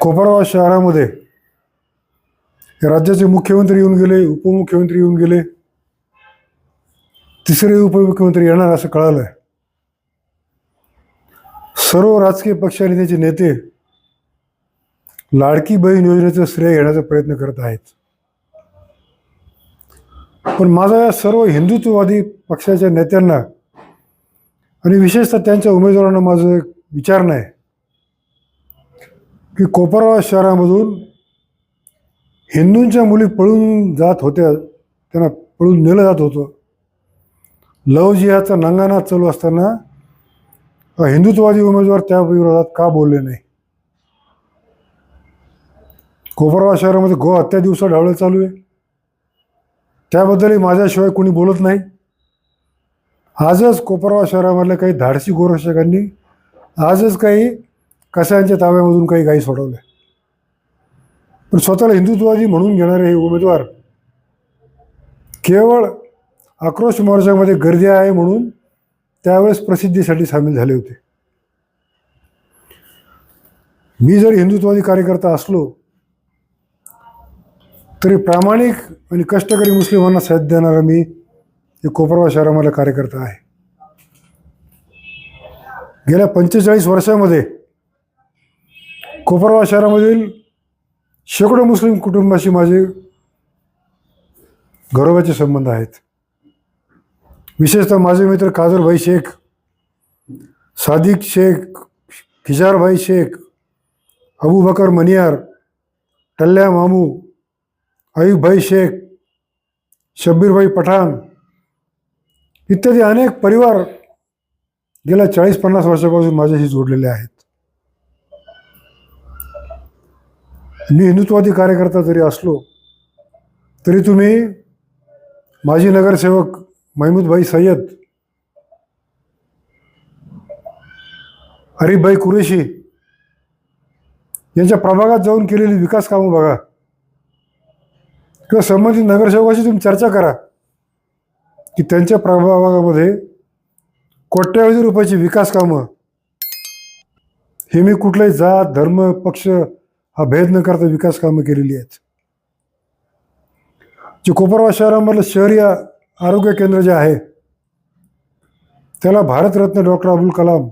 कोपरगाव शहरामध्ये राज्याचे मुख्यमंत्री येऊन गेले उपमुख्यमंत्री येऊन गेले तिसरे उपमुख्यमंत्री येणार असं कळालं आहे सर्व राजकीय पक्षाने त्याचे नेते लाडकी बहीण योजनेचं श्रेय घेण्याचा प्रयत्न करत आहेत. पण माझा या सर्व हिंदुत्ववादी पक्षाच्या नेत्यांना आणि विशेषतः त्यांच्या उमेदवारांना माझं एक विचारणं आहे की कोपरगाव शहरामधून हिंदूंच्या मुली पळून जात होत्या त्यांना पळून नेलं जात होतं. लव जिहाचा नंगाना चालू असताना हिंदुत्ववादी उमेदवार त्या विरोधात का बोलले नाही? कोपरगाव शहरामध्ये गो हत्या दिवसा ढावळं चालू आहे. त्याबद्दलही माझ्याशिवाय कोणी बोलत नाही. आजच कोपरगाव शहरामधल्या काही धाडसी गोरक्षकांनी आजच काही कसायांच्या ताब्यामधून काही गायी सोडवल्या. पण स्वतःला हिंदुत्ववादी म्हणून घेणारे हे उमेदवार केवळ आक्रोश मोर्चामध्ये गर्दी आहे म्हणून त्यावेळेस प्रसिद्धीसाठी सामील झाले होते. मी जर हिंदुत्ववादी कार्यकर्ता असलो तरी प्रामाणिक आणि कष्टकरी मुस्लिमांना साथ देणारा मी हे कोपरगाव शहरामधला कार्यकर्ता आहे. गेल्या पंचेचाळीस वर्षामध्ये कोपरगाव शहरामधील शेकडो मुस्लिम कुटुंबाशी माझे घरोबाचे संबंध आहेत. विशेषतः माझे मित्र काजलभाई शेख सादिक शेख खिजारभाई शेख अबू बकर मनियार टल्ल्या मामू अयुबभाई शेख शब्बीरभाई पठाण इत्यादी अनेक परिवार गेल्या चाळीस पन्नास वर्षापासून माझ्याशी जोडलेले आहेत. मी हिंदुत्ववादी कार्यकर्ता जरी असलो तरी तुम्ही माजी नगरसेवक महमूदभाई सय्यद हरीफभाई कुरेशी यांच्या प्रभागात जाऊन केलेली विकास कामं बघा. किंवा संबंधित नगरसेवकाशी तुम्ही चर्चा करा. की त्यांच्या प्रभागामध्ये कोट्यावधी रुपयाची विकास कामं. हे मी कुठलाही जात धर्म पक्ष हा भेद न करता विकास कामं केलेली आहेत. जे कोपरवा शहरामधलं शहरी आरोग्य केंद्र जे आहे त्याला भारतरत्न डॉक्टर अब्दुल कलाम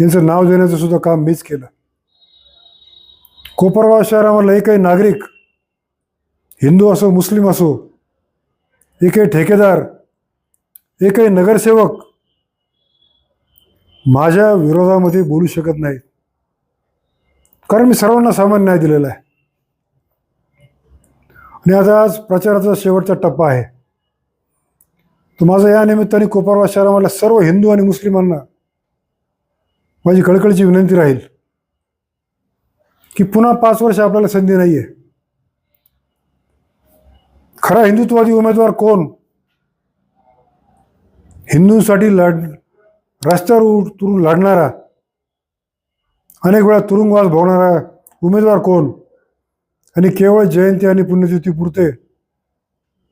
यांचं नाव देण्याचं सुद्धा काम मीच केलं. कोपरगाव शहरामधला एकही नागरिक हिंदू असो मुस्लिम असो एकही ठेकेदार एकही नगरसेवक माझ्या विरोधामध्ये बोलू शकत नाही कारण मी सर्वांना सामान न्याय दिलेला आहे. आणि आता आज प्रचाराचा शेवटचा टप्पा आहे. तर माझं या निमित्ताने कोपरवा शहरामधल्या सर्व हिंदू आणि मुस्लिमांना माझी कळकळीची विनंती राहील की पुन्हा पाच वर्ष आपल्याला संधी नाही आहे खरा हिंदुत्ववादी उमेदवार कोण? हिंदूंसाठी लढ रस्त्यावर उतरून लढणारा अनेक वेळा तुरुंगवास भोगणारा उमेदवार कोण? आणि केवळ जयंती आणि पुण्यतिथीपुरते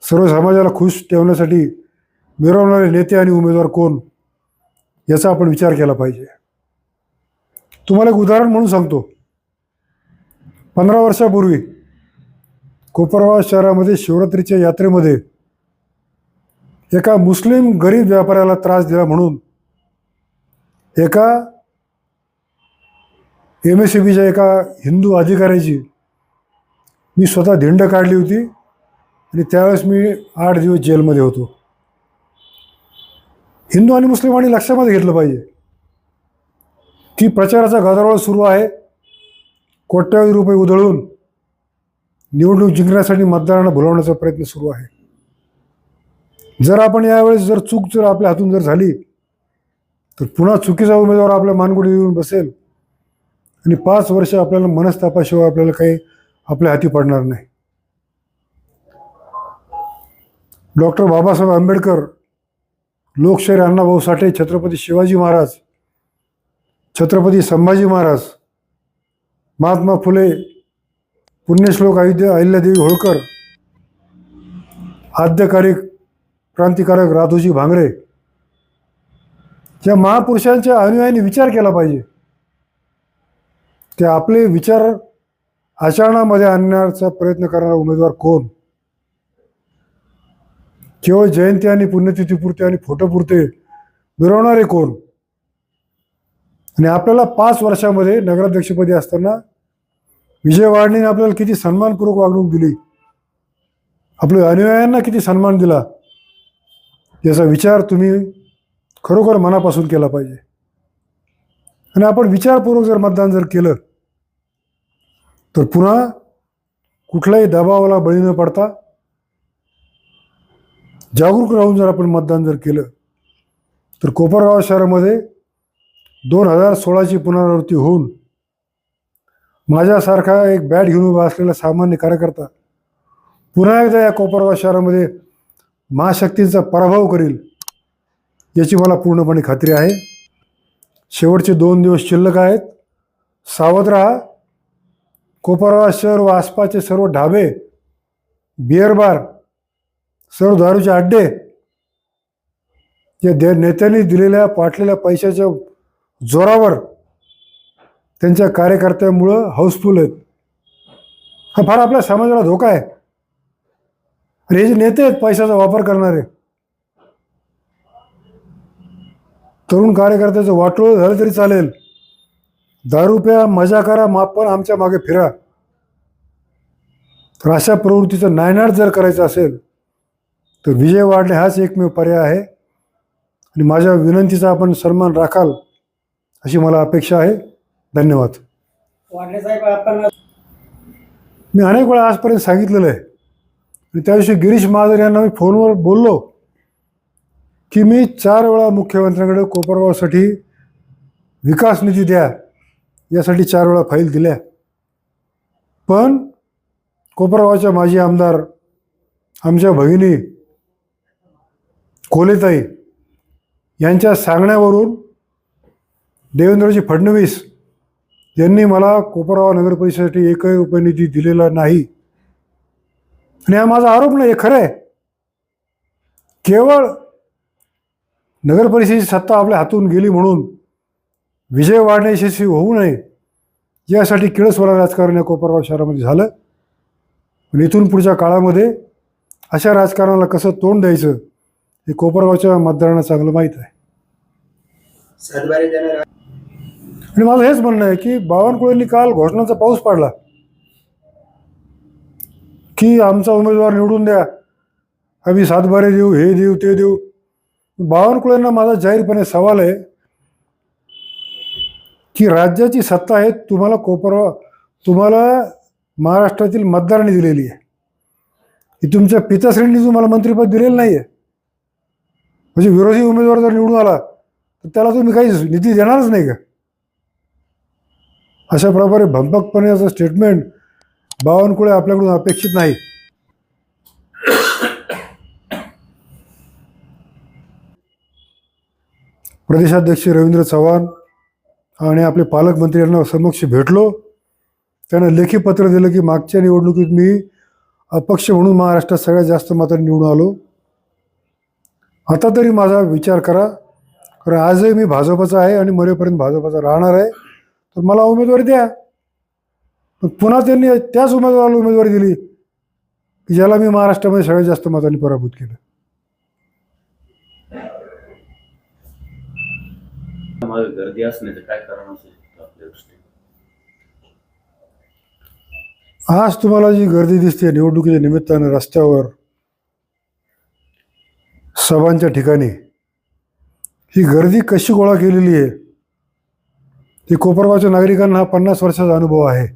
सर्व समाजाला खुश ठेवण्यासाठी मिरवणारे नेते आणि उमेदवार कोण? याचा आपण विचार केला पाहिजे. तुम्हाला एक उदाहरण म्हणून सांगतो. पंधरा वर्षापूर्वी कोपरगाव शहरामध्ये शिवरात्रीच्या यात्रेमध्ये एका मुस्लिम गरीब व्यापाऱ्याला त्रास दिला म्हणून एका एम एस सी बीच्या एका हिंदू अधिकाऱ्याची मी स्वतः धिंड काढली होती आणि त्यावेळेस मी आठ दिवस जेलमध्ये होतो. हिंदू आणि मुस्लिम आणि लक्षामध्ये घेतलं पाहिजे. की प्रचाराचा गदारोळ सुरू आहे. कोट्यावधी रुपये उधळून निवडणूक जिंकण्यासाठी मतदारांना भुलवण्याचा प्रयत्न सुरू आहे. जर आपण यावेळेस जर चूक जर आपल्या हातून जर झाली तर पुन्हा चुकीचा उमेदवार आपल्या मानगुडी येऊन बसेल आणि पाच वर्ष आपल्याला मनस्तापाशिवाय आपल्याला काही आपल्या हाती पडणार नाही. डॉक्टर बाबासाहेब आंबेडकर लोकशाहीर अण्णाभाऊ साठे छत्रपती शिवाजी महाराज छत्रपती संभाजी महाराज महात्मा फुले पुण्यश्लोक अयोध्या अहिल्यादेवी होळकर आद्यकारी क्रांतिकारक राधोजी भांगरे या महापुरुषांच्या अनुयायांनी विचार केला पाहिजे. ते आपले विचार आचरणामध्ये आणण्याचा प्रयत्न करणारा उमेदवार कोण? केवळ जयंती आणि पुण्यतिथीपुरते आणि फोटोपुरते मिरवणारे कोण? आणि आपल्याला पाच वर्षामध्ये नगराध्यक्षपदी असताना विजय वाडणीने आपल्याला किती सन्मानपूर्वक वागणूक दिली. आपल्या अनुयायांना किती सन्मान दिला. याचा विचार तुम्ही खरोखर मनापासून केला पाहिजे. आणि आपण विचारपूर्वक जर मतदान जर केलं तर पुन्हा कुठल्याही दबावाला बळी न पडता जागरूक राहून जर आपण मतदान जर केलं तर कोपरगाव शहरामध्ये दोन हजार सोळाची पुनरावृत्ती होऊन माझ्यासारखा एक बॅट घेऊन उभा असलेला सामान्य कार्यकर्ता पुन्हा एकदा या कोपरगाव शहरामध्ये महाशक्तींचा पराभव करील याची मला पूर्णपणे खात्री आहे. शेवटचे दोन दिवस शिल्लक आहेत. सावध राहा. कोपरगाव शहर व आसपासचे सर्व ढाबे बिअर बार सर्व दारूचे अड्डे या दे नेत्यांनी दिलेल्या पाठलेल्या पैशाच्या जोरावर त्यांच्या कार्यकर्त्यामुळं हाऊसफुल आहेत. हा फार आपल्या समाजाला धोका आहे. अरे हे जे नेते आहेत पैशाचा वापर करणारे तरुण कार्यकर्त्याचं वाटोळ झालं तरी चालेल. दारू प्या मजा करा माप पण आमच्या मागे फिरा. तर अशा प्रवृत्तीचं नायनाट जर करायचं असेल तर विजय वाढणे हाच एकमेव पर्याय आहे. आणि माझ्या विनंतीचा आपण सन्मान राखाल अशी मला अपेक्षा आहे. धन्यवाद. साहेब आपण मी अनेक वेळा आजपर्यंत सांगितलेलं आहे. आणि त्या दिवशी गिरीश महाजन यांना मी फोनवर बोललो की मी चार वेळा मुख्यमंत्र्यांकडे कोपरगावसाठी विकास निधी द्या. यासाठी चार वेळा फाईल दिल्या. पण कोपरगावच्या माजी आमदार आमच्या भगिनी कोलेताई यांच्या सांगण्यावरून देवेंद्रजी फडणवीस यांनी मला कोपरगाव नगर परिषदेसाठी एकही रुपये निधी दिलेला नाही. आणि हा माझा आरोप नाही हे खरं आहे. केवळ नगर परिषदेची सत्ता आपल्या हातून गेली म्हणून विजय वाढणे यशस्वी होऊ नये यासाठी किळसवाला राजकारण या कोपरगाव शहरामध्ये झालं. आणि इथून पुढच्या काळामध्ये अशा राजकारणाला कसं तोंड द्यायचं हे कोपरगावच्या मतदारांना चांगलं माहीत आहे. आणि माझं हेच म्हणणं आहे की बावनकुळेंनी काल घोषणाचा पाऊस पाडला. की आमचा उमेदवार निवडून द्या. आम्ही सातबारे देऊ हे देऊ ते देऊ. बावनकुळेंना माझा जाहीरपणे सवाल आहे की राज्याची सत्ता आहे तुम्हाला कोपरवा तुम्हाला महाराष्ट्रातील मतदारांनी दिलेली आहे. ही तुमच्या पिताश्रेणीने तुम्हाला मंत्रिपद दिलेलं नाही आहे म्हणजे विरोधी उमेदवार जर निवडून आला तर त्याला तुम्ही काही निधी देणारच नाही का? अशा प्रकारे भंपकपणे याचं स्टेटमेंट बावनकुळे आपल्याकडून अपेक्षित नाही. प्रदेशाध्यक्ष रवींद्र चव्हाण आणि आपले पालकमंत्री यांना समक्ष भेटलो. त्यांना लेखी पत्र दिलं की मागच्या निवडणुकीत मी अपक्ष म्हणून महाराष्ट्रात सगळ्यात जास्त मात्र निवडून आलो. आता तरी माझा विचार करा. कारण आजही मी भाजपचा आहे आणि मरेपर्यंत भाजपचा राहणार आहे. तर मला उमेदवारी द्या. पुन्हा त्यांनी त्याच उमेदवाराला उमेदवारी दिली की ज्याला मी महाराष्ट्रामध्ये सगळ्यात जास्त मतांनी पराभूत केलं. गर्दी असण्याचं काय कारण आज तुम्हाला जी गर्दी दिसते निवडणुकीच्या निमित्तानं रस्त्यावर सभांच्या ठिकाणी ही गर्दी कशी गोळा केलेली आहे? की कोपरगावच्या नागरिकांना हा पन्नास वर्षाचा अनुभव आहे.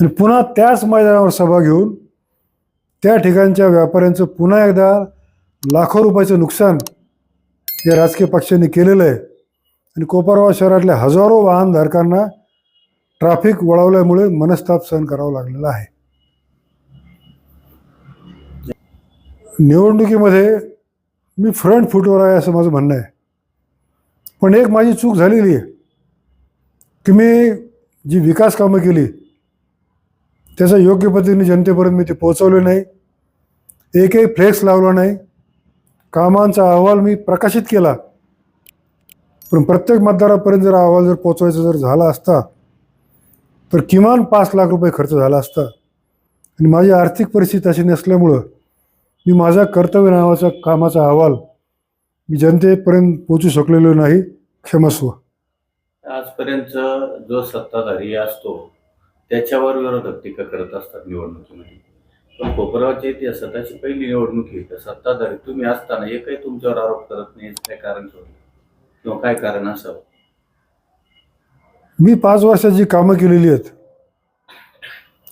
आणि पुन्हा त्याच मैदानावर सभा घेऊन त्या ठिकाणच्या व्यापाऱ्यांचं पुन्हा एकदा लाखो रुपयाचं नुकसान या राजकीय पक्षांनी केलेलं आहे. आणि कोपरगाव शहरातल्या हजारो वाहनधारकांना ट्रॅफिक वळवल्यामुळे मनस्ताप सहन करावा लागलेला आहे. निवडणुकीमध्ये मी फ्रंट फुटवर आहे असं माझं म्हणणं आहे. पण एक माझी चूक झालेली आहे की मी जी विकास कामं केली त्याचा योग्य पद्धतीने जनतेपर्यंत मी ते पोहोचवले नाही एकही फ्लेक्स लावला नाही. कामांचा अहवाल मी प्रकाशित केला. पण प्रत्येक मतदारापर्यंत जर अहवाल जर पोचवायचा जर झाला असता तर किमान पाच लाख रुपये खर्च झाला असता. आणि माझी आर्थिक परिस्थिती अशी नसल्यामुळं मी माझा कर्तव्य नावाचा कामाचा अहवाल मी जनतेपर्यंत पोचू शकलेलो नाही क्षमस्व. आजपर्यंत जो सत्ताधारी असतो त्याच्यावर विरोधक टीका करत असतात निवडणुकीमध्ये पण कोपरावच्या इतिहासात अशी पहिली निवडणूक आहे. तर सत्ताधारी तुम्ही असताना एकही तुमच्यावर आरोप करत नाही काय कारण शोधलं किंवा काय कारण असावं? मी पाच वर्षात जी कामं केलेली आहेत.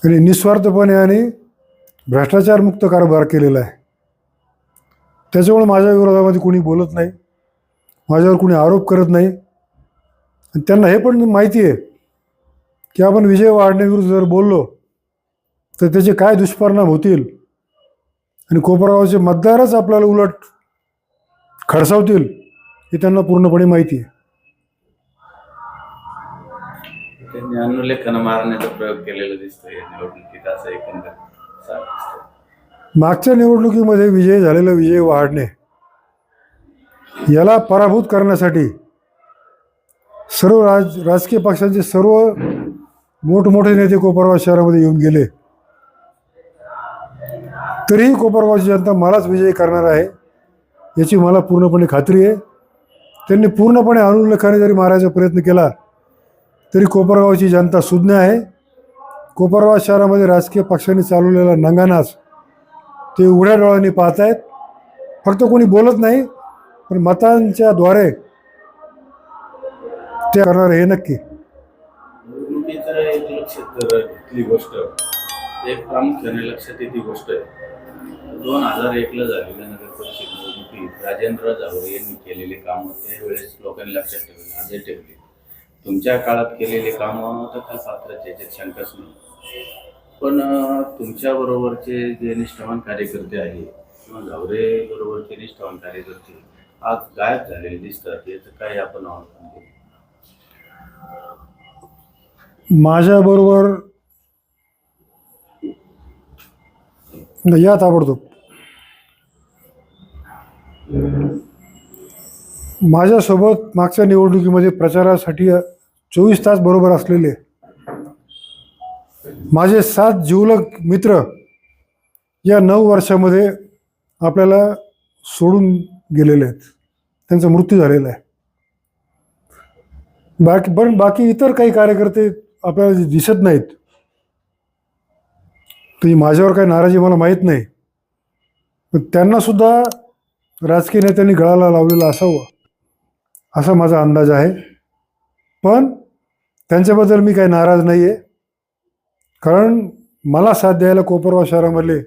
आणि निस्वार्थपणे आणि भ्रष्टाचारमुक्त कारभार केलेला आहे. त्याच्यामुळे माझ्या विरोधामध्ये कोणी बोलत नाही. माझ्यावर कोणी आरोप करत नाही. आणि त्यांना हे पण माहिती आहे की आपण विजय वाढण्याविरुद्ध जर बोललो तर त्याचे काय दुष्परिणाम होतील? आणि कोपरगावचे मतदारच आपल्याला उलट खडसावतील हे त्यांना पूर्णपणे माहिती आहे. त्यांनी अनुलेखन मारण्याचा प्रयोग केलेला दिसतोय निवडणुकीत असं एकंदर मागच्या निवडणुकीमध्ये विजय झालेला विजय वाढणे याला पराभूत करण्यासाठी सर्व राज राजकीय पक्षांचे सर्व मोठमोठे नेते कोपरगाव शहरामध्ये येऊन गेले. तरीही कोपरगावची जनता मलाच विजयी करणार आहे याची मला पूर्णपणे खात्री आहे. त्यांनी पूर्णपणे अनुल्लेखाने जरी मारायचा प्रयत्न केला तरी कोपरगावची जनता सुज्ञ आहे. कोपरगाव शहरामध्ये राजकीय पक्षांनी चालवलेला नंगानाच ते उघड्या डोळ्यांनी आहेत फक्त कोणी बोलत नाही पण मतांच्या द्वारे ते करणार हे नक्की. घेतली गोष्ट. एक प्रामुख्याने लक्षात येते गोष्ट आहे. दोन हजार एकला झालेल्या नगर परिषद निवडणुकीत राजेंद्र जावरे यांनी केलेले कामं त्यावेळेस लोकांनी लक्षात ठेवले आजही ठेवले. तुमच्या काळात केलेले कामं तर काय पात्राचे याच्यात शंकाच नाही. पण तुमच्या बरोबरचे जे निष्ठावान कार्यकर्ते आहे किंवा झावरे बरोबरचे निष्ठावान कार्यकर्ते आज गायब झालेले दिसतात याचं काय आपण माझ्या बरोबर माझ्याबरोबर या ताबडतोब. माझ्यासोबत मागच्या निवडणुकीमध्ये प्रचारासाठी चोवीस तास बरोबर असलेले माझे सात जिवलग मित्र या नऊ वर्षामध्ये आपल्याला सोडून गेलेले आहेत. त्यांचा मृत्यू झालेला आहे. बाकी पण बाकी इतर काही कार्यकर्ते आपल्याला दिसत नाहीत तरी माझ्यावर काही नाराजी मला माहीत नाही. पण त्यांनासुद्धा राजकीय नेत्यांनी गळाला लावलेला असावं असा माझा अंदाज आहे. पण त्यांच्याबद्दल मी काही नाराज नाही आहे कारण मला साथ द्यायला कोपरगाव शहरामधले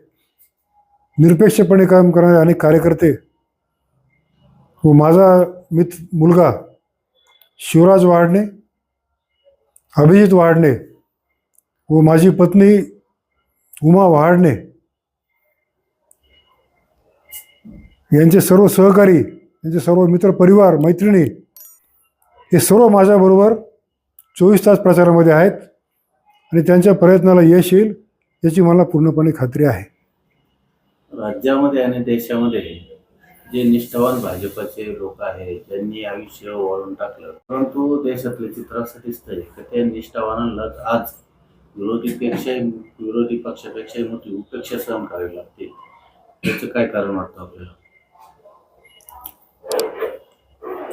निरपेक्षपणे काम करणारे अनेक कार्यकर्ते व माझा मित मुलगा शिवराज वाडणे अभिजित वाडणे व माझी पत्नी उमा वाडणे यांचे सर्व सहकारी यांचे सर्व मित्र परिवार मैत्रिणी हे सर्व माझ्याबरोबर चोवीस तास प्रचारामध्ये आहेत. आणि त्यांच्या प्रयत्नाला यश येईल याची मला पूर्णपणे खात्री आहे. राज्यामध्ये आणि देशामध्ये जे निष्ठावान भाजपाचे लोक आहेत ज्यांनी आयुष्य वळून टाकलं. परंतु देशातले चित्र असं दिसतंय की त्या निष्ठावानांना आज विरोधीपेक्षाही विरोधी पक्षापेक्षाही मोठी उपेक्षा सहन करावी लागते. याचं काय कारण वाटतं आपल्याला?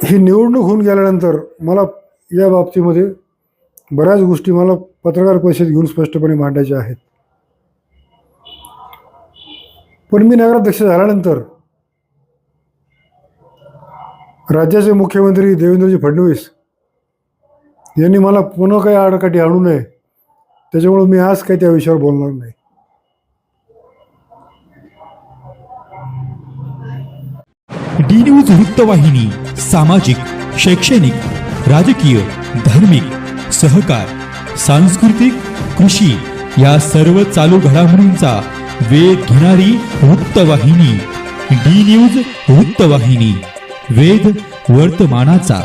ही निवडणूक होऊन गेल्यानंतर मला या बाबतीमध्ये बऱ्याच गोष्टी मला पत्रकार परिषद घेऊन स्पष्टपणे मांडायच्या आहेत. पण मी नगराध्यक्ष झाल्यानंतर राज्याचे मुख्यमंत्री देवेंद्रजी फडणवीस यांनी मला पुन्हा काही आडकाठी आणू नये त्याच्यामुळं मी आज काही त्या विषयावर बोलणार नाही. डी न्यूज वृत्तवाहिनी सामाजिक शैक्षणिक राजकीय धार्मिक. सहकार सांस्कृतिक कृषी या सर्व चालू घडामोडींचा वेध घेणारी वृत्तवाहिनी डी न्यूज वृत्तवाहिनी वेध वर्तमानाचा.